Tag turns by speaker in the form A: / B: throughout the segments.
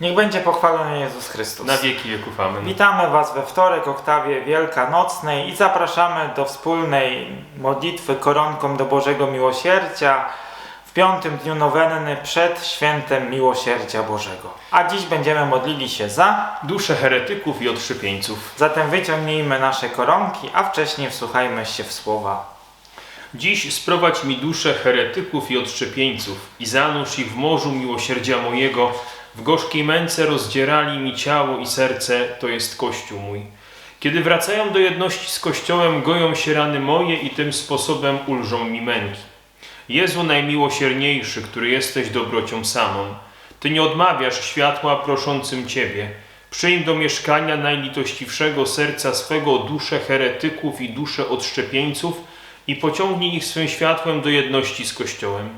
A: Niech będzie pochwalony Jezus Chrystus.
B: Na wieki wieków amen.
A: Witamy Was we wtorek oktawie wielkanocnej i zapraszamy do wspólnej modlitwy koronką do Bożego Miłosierdzia w piątym dniu nowenny przed świętem Miłosierdzia Bożego. A dziś będziemy modlili się za,
B: Dusze heretyków i odszczepieńców.
A: zatem wyciągnijmy nasze koronki, a wcześniej wsłuchajmy się w słowa.
B: Dziś sprowadź mi dusze heretyków i odszczepieńców i zanurz ich w morzu miłosierdzia mojego. W gorzkiej męce rozdzierali mi ciało i serce, to jest Kościół mój. Kiedy wracają do jedności z Kościołem, goją się rany moje i tym sposobem ulżą mi męki. Jezu najmiłosierniejszy, który jesteś dobrocią samą, Ty nie odmawiasz światła proszącym Ciebie. Przyjm do mieszkania najlitościwszego serca swego dusze heretyków i dusze odszczepieńców i pociągnij ich swym światłem do jedności z Kościołem.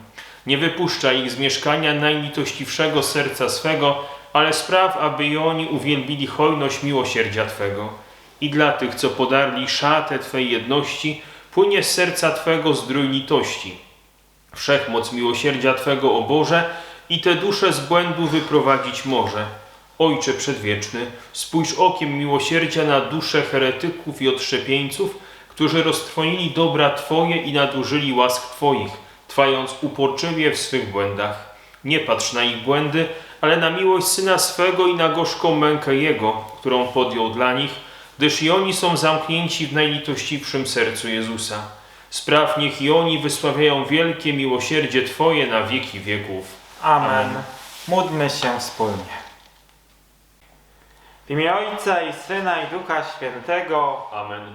B: Nie wypuszczaj ich z mieszkania najlitościwszego serca swego, ale spraw, aby i oni uwielbili hojność miłosierdzia Twego. I dla tych, co podarli szatę Twej jedności, płynie z serca Twego zdrój litości. Wszechmoc miłosierdzia Twego, o Boże, i te dusze z błędu wyprowadzić może. Ojcze przedwieczny, spójrz okiem miłosierdzia na dusze heretyków i odszczepieńców, którzy roztrwonili dobra Twoje i nadużyli łask Twoich, trwając uporczywie w swych błędach. Nie patrz na ich błędy, ale na miłość Syna swego i na gorzką mękę Jego, którą podjął dla nich, gdyż i oni są zamknięci w najlitościwszym sercu Jezusa. Spraw niech i oni wysławiają wielkie miłosierdzie Twoje na wieki wieków.
A: Amen.
B: Amen.
A: Módlmy się wspólnie. W imię Ojca i Syna i Ducha Świętego,
B: Amen.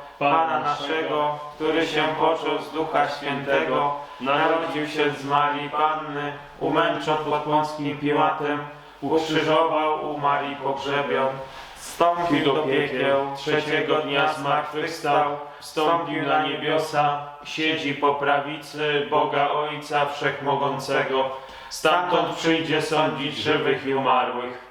A: Pana naszego, który się począł z Ducha Świętego, narodził się z Marii Panny, umęczon pod Pąskim Piłatem, ukrzyżował, umarł i pogrzebion, wstąpił do piekieł, trzeciego dnia zmartwychwstał, wstąpił na niebiosa, siedzi po prawicy Boga Ojca Wszechmogącego, stamtąd przyjdzie sądzić żywych i umarłych.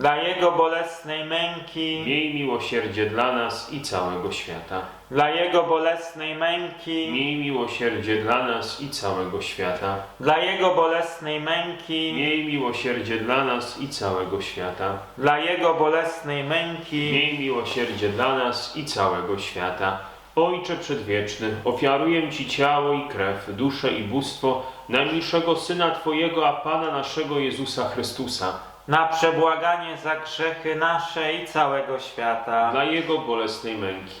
A: Dla Jego bolesnej męki,
B: Miej miłosierdzie dla nas i całego świata.
A: dla Jego bolesnej męki,
B: Miej miłosierdzie dla nas i całego świata.
A: dla Jego bolesnej męki,
B: Miej miłosierdzie dla nas i całego świata.
A: dla Jego bolesnej męki,
B: Miej miłosierdzie dla nas i całego świata. Ojcze Przedwieczny, ofiaruję Ci ciało i krew, duszę i bóstwo najmilszego Syna Twojego, a Pana naszego Jezusa Chrystusa,
A: na przebłaganie za grzechy nasze i całego świata.
B: dla Jego bolesnej męki,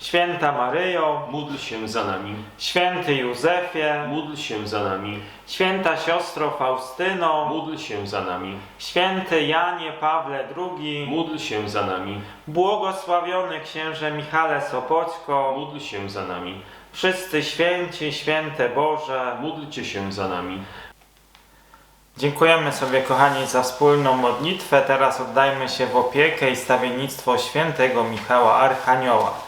A: Święta Maryjo,
B: Módl się za nami.
A: święty Józefie,
B: Módl się za nami.
A: święta siostro Faustyno,
B: Módl się za nami.
A: święty Janie Pawle II,
B: Módl się za nami.
A: błogosławiony księże Michale Sopoćko,
B: Módl się za nami.
A: wszyscy święci, święte Boże.
B: Módlcie się za nami.
A: Dziękujemy sobie kochani za wspólną modlitwę. Teraz oddajmy się w opiekę i stawiennictwo świętego Michała Archanioła.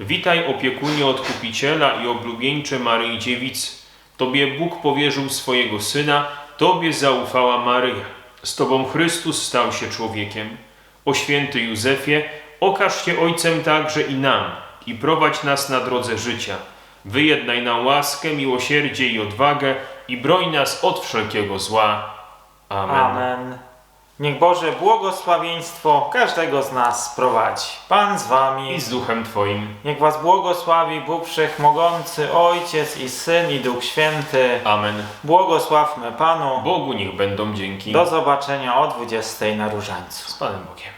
B: Witaj opiekunie Odkupiciela i oblubieńcze Maryi Dziewicy. Tobie Bóg powierzył swojego Syna, Tobie zaufała Maryja. Z Tobą Chrystus stał się człowiekiem. O święty Józefie, okaż się Ojcem także i nam i prowadź nas na drodze życia. Wyjednaj nam łaskę, miłosierdzie i odwagę i broń nas od wszelkiego zła. Amen.
A: Amen. Niech Boże błogosławieństwo każdego z nas prowadzi. Pan z wami.
B: I z duchem Twoim.
A: Niech was błogosławi Bóg Wszechmogący, Ojciec i Syn i Duch Święty.
B: Amen.
A: Błogosławmy Panu.
B: Bogu niech będą dzięki.
A: Do zobaczenia o 20 na Różańcu.
B: Z Panem Bogiem.